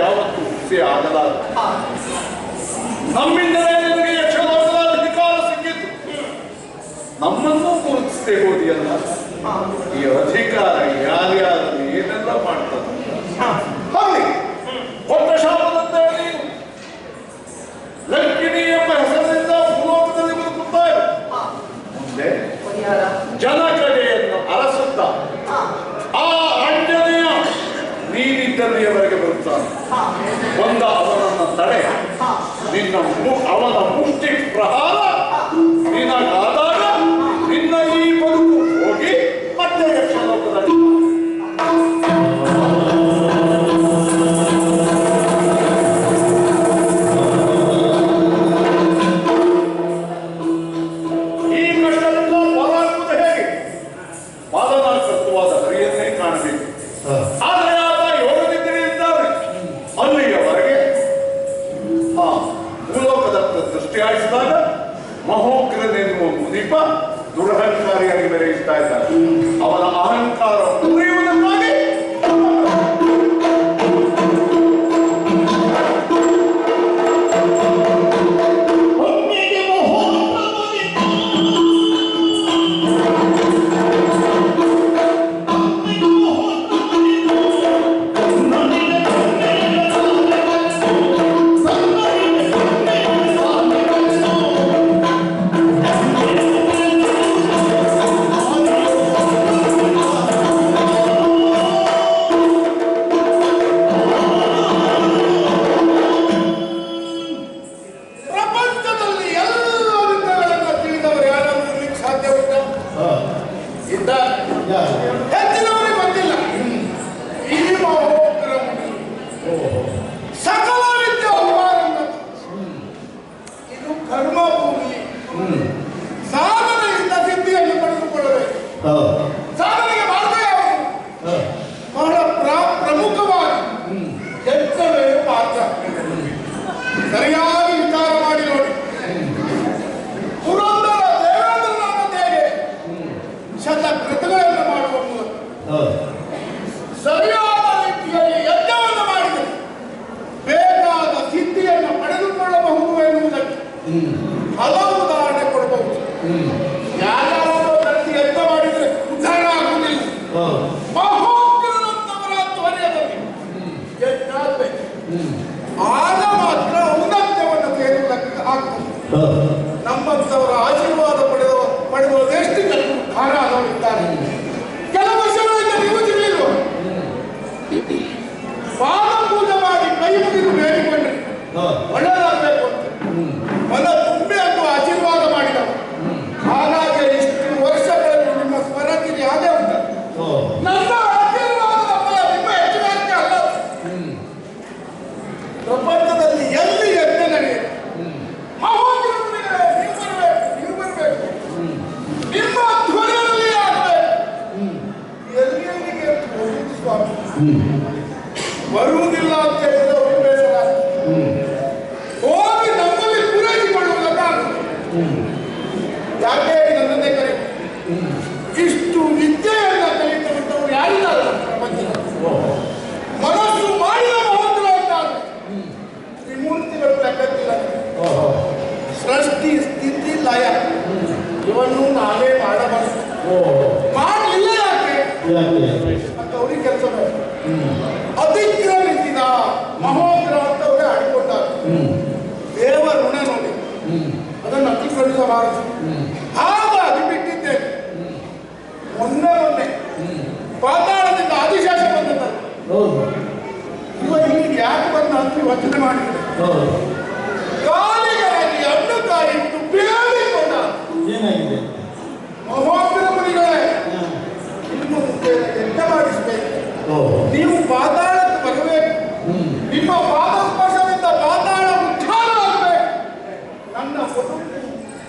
ಯಾವತ್ತು ಹುಸೆ ಆಗಲಾರ ನಮ್ಮಿಂದಲೇ ನಿಮಗೆ ಯಶೋದ ಅಧಿಕಾರ ಸಿಕ್ಕಿತು. ನಮ್ಮನ್ನು ಗುರುತಿಸದೆ ಹೋದಿಯಲ್ಲ. ಈ ಅಧಿಕಾರ ಯಾರ್ಯಾರು ಏನೆಲ್ಲ ಮಾಡ್ತಾರೆ ಹಾಗೆ ಒಬ್ಬ ಶಾಪದಂತೆ ನೀವು ಲಕ್ಷ್ಮಿ ಎಂಬ ಹೆಸರಿನಿಂದ ಭೂಲೋಕದಲ್ಲಿ ಬದುಕುತ್ತಾರೆ. ಮುಂದೆ ಜನ ಕಡೆಯನ್ನು ಅರಸುತ್ತ ಆ ಅಂಜನೆಯ ನೀನಿದ್ದಲ್ಲಿಯವರೆಗೆ ಒಂದು ಅವನನ್ನು ತಡೆ. ನಿನ್ನ ಅವನ ಮುಷ್ಟಿ ಪ್ರಹಾರ. ನಿನಗಾದ casa, um ಆಗ ಮಾತ್ರ ಔನ್ನತ್ಯವನ್ನು ತೇಲಿಕ್ಕೆ ಆಗ್ತದೆ. ನಮ್ಮಂತವರ ಆಶೀರ್ವಾದ ಪಡೆದ ಪಡೆಯುವ ಎಷ್ಟು ಜನ ಖಾರ ಅವರಿದ್ದಾರೆ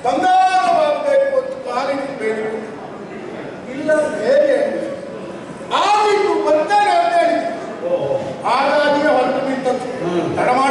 ಬಂಗಾರವಾಗಬೇಕು ಅಂತ ಕಾಲಿಗೆ ಬೇಕು ಇಲ್ಲ ಹೇಗೆ? ಆದಿತ್ತು ಬಂದಾಗ ಹಾಗಾಗಿ ಹೊರಟು ನಿಂತದ್ದು. ತಡಮಾಡ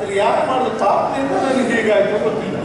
ಆದ್ರೆ ಯಾರು ಮಾಡಿದ ಪಾಪದಿಂದ ನನಗೆ ಹೀಗಾಯಿತು ಗೊತ್ತಿಲ್ಲ.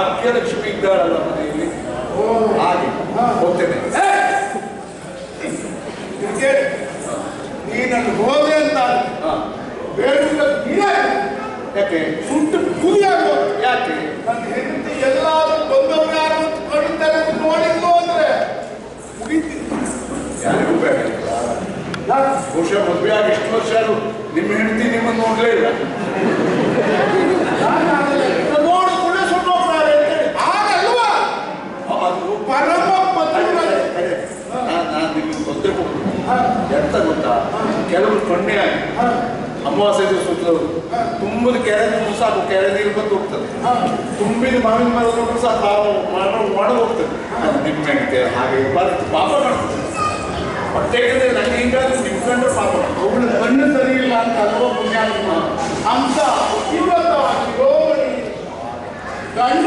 ಭಾಗ್ಯಲಕ್ಷ್ಮಿ ಇದ್ದಾಳಲ್ಲ ಮನೆಯಲ್ಲಿ ಹಾಗೆ ಹೋಗ್ತೇನೆ. ನೀನನ್ನು ಹೋದೆ ಅಂತ ಬೇಡ ನೀನೇ. ಯಾಕೆ? ಸುಟ್ಟು ಕುರಿಯಾಗೋ ಯಾಕೆ? ನನ್ನ ಹೆಂಡತಿ ಎಲ್ಲಾರು ಬಂದವರು ಯಾರು ಕಂಡುತ್ತಾರೆ ನೋಡಿದ್ಲು ಅಂದ್ರೆ ಯಾರಿಗೂ ಬೇಡ. ಬಹುಶಃ ಮದುವೆ ಆಗಿ ಎಷ್ಟು ವರ್ಷ ನಿಮ್ಮ ಹೆಂಡತಿ ನಿಮ್ಮನ್ನು ನೋಡ್ಲೇ ಇಲ್ಲ. ಪರಮ ನಾ ನಿಮ್ಗೆ ತೊಂದರೆ ಕೊಡ್ತೀನಿ. ಎಂತ ಗೊತ್ತಾ? ಕೆಲವರು ಸೊನ್ನೆ ಆಗಿ. ಅಮಾವಾಸ್ಯ ದಿವಸ ಹೋಗ್ತವರು ತುಂಬದ ಕೆರೆ ತುಂಬ ಸಾಕು. ಕೆರೆ ನೀರು ಬಂದು ಹೋಗ್ತದೆ. ತುಂಬಿದ ಮಾವಿನ ಮರದ ಸಹ ತಾವು ಮರ ಒಣ ಹೋಗ್ತದೆ. ನಿಮ್ಮ ಹಾಗೆ ಬರುತ್ತೆ ಪಾಪ ಮಾಡ್ತದೆ ಬಟ್ಟೆ ಯಾಕಂದ್ರೆ ನನಗೆ ಹಿಂಗಾದ್ರೆ ನಿಮ್ಮ ಕಂಡ್ರೆ ಪಾಪ ಅವಳು ಕಣ್ಣು ಸರಿ ಇಲ್ಲ ಅಂತ ಅಲ್ವ ಪುಣ್ಯ ಅಂತ ಇವತ್ತು ಗಂಡ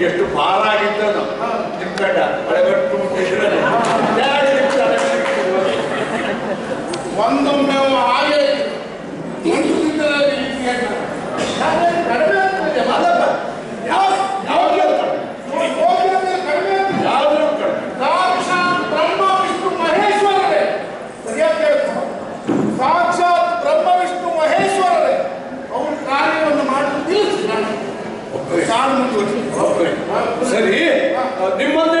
ಎಷ್ಟು ಪಾರಾಗಿದ್ದನು ನಿಮ್ಮ ಕಂಡ ಒಳಗಟ್ಟು ಮುಟ್ಟಿಸಿದನು ಒಂದೊಮ್ಮೆ ಹಾಗೆ ಭಾಳ ಮುಂದುವರಿಸಿ ಸರಿ. ನಿಮ್ಮಲ್ಲಿ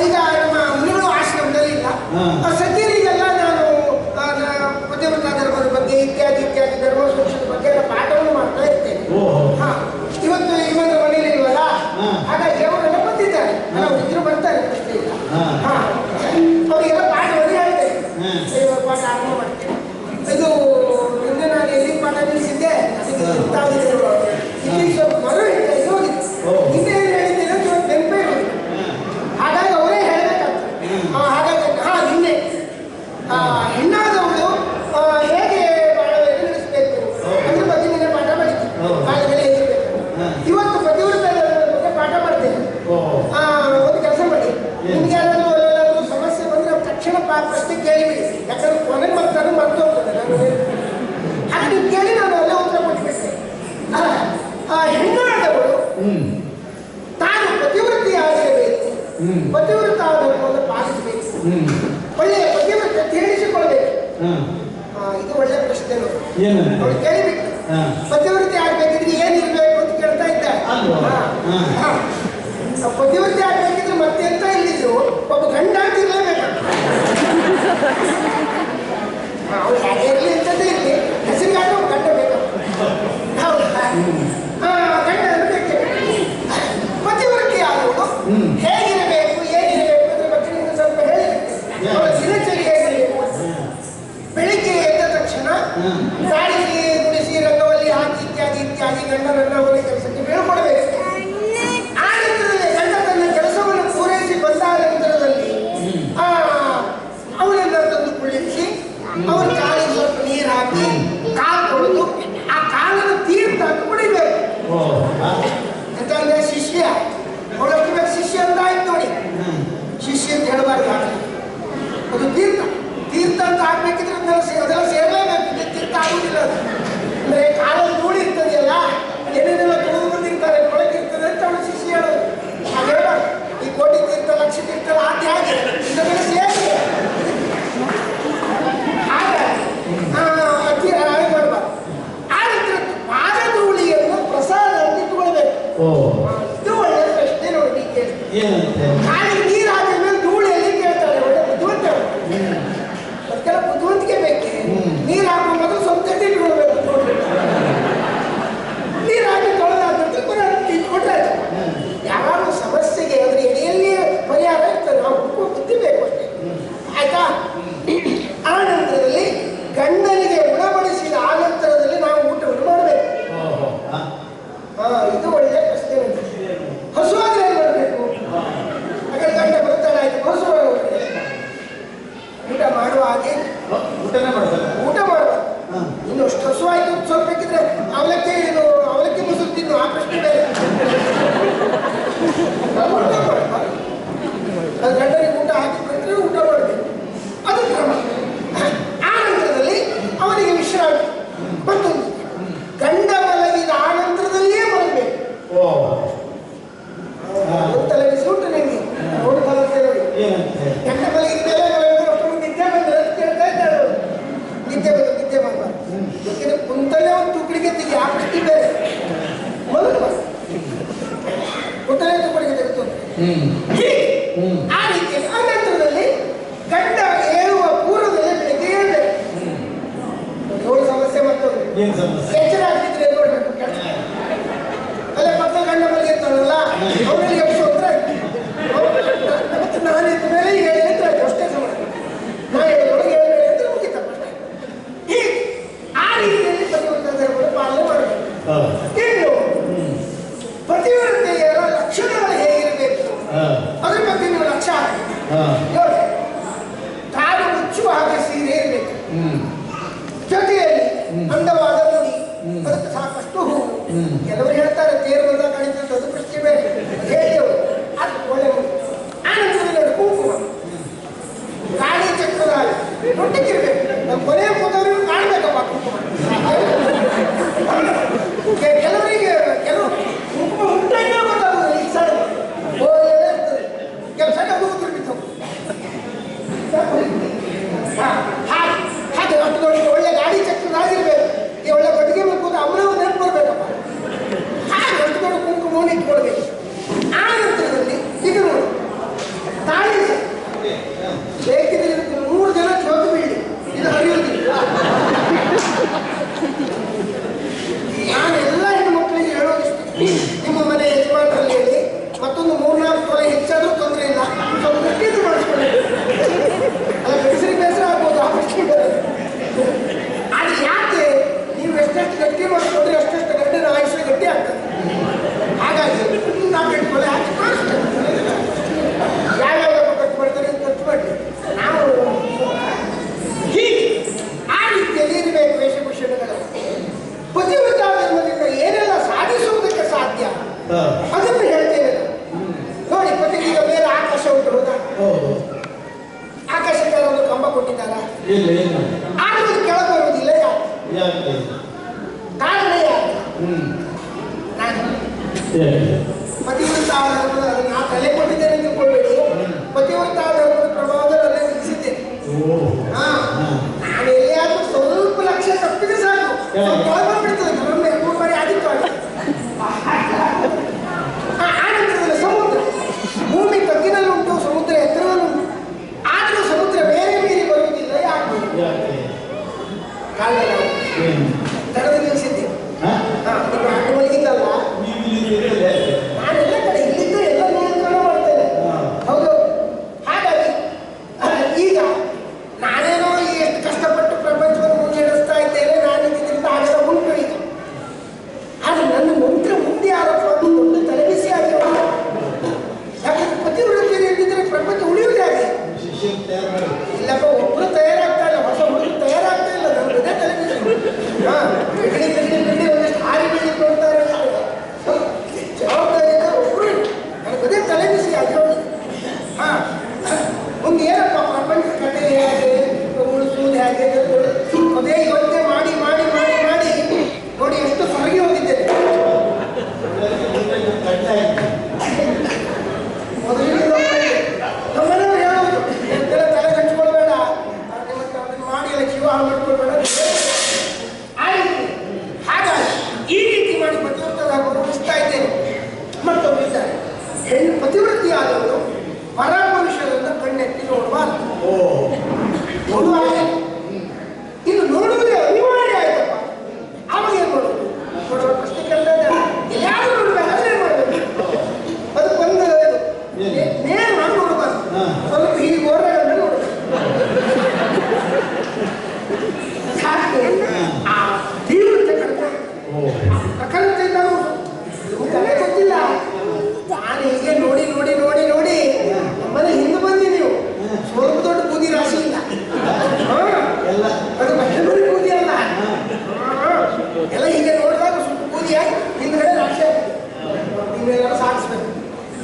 you guys. ಏನಂತ ಕೇಳಿಬಿಟ್ಟು ಪತಿವೃತ್ತಿ ಆಗ್ಬೇಕಿದ್ರೆ ಏನು ಇರಬೇಕು ಅಂತ ಕೇಳ್ತಾ ಇದ್ದ. ಪತಿವೃತ್ತಿ ಆಗ್ಬೇಕಿದ್ರೆ ಮತ್ತೆ ಅಂತ ಇಲ್ಲಿದ್ರು? ಒಬ್ಬ ಗಂಡ ಅಂತ ಇರಲೇಬೇಕು. ಅವ್ರು ಯಾಕೆ ಇರಲಿ ಎಲ್ಲರೆಲ್ಲವರಿಗೆ Mm.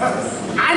ಹಾ. ಆ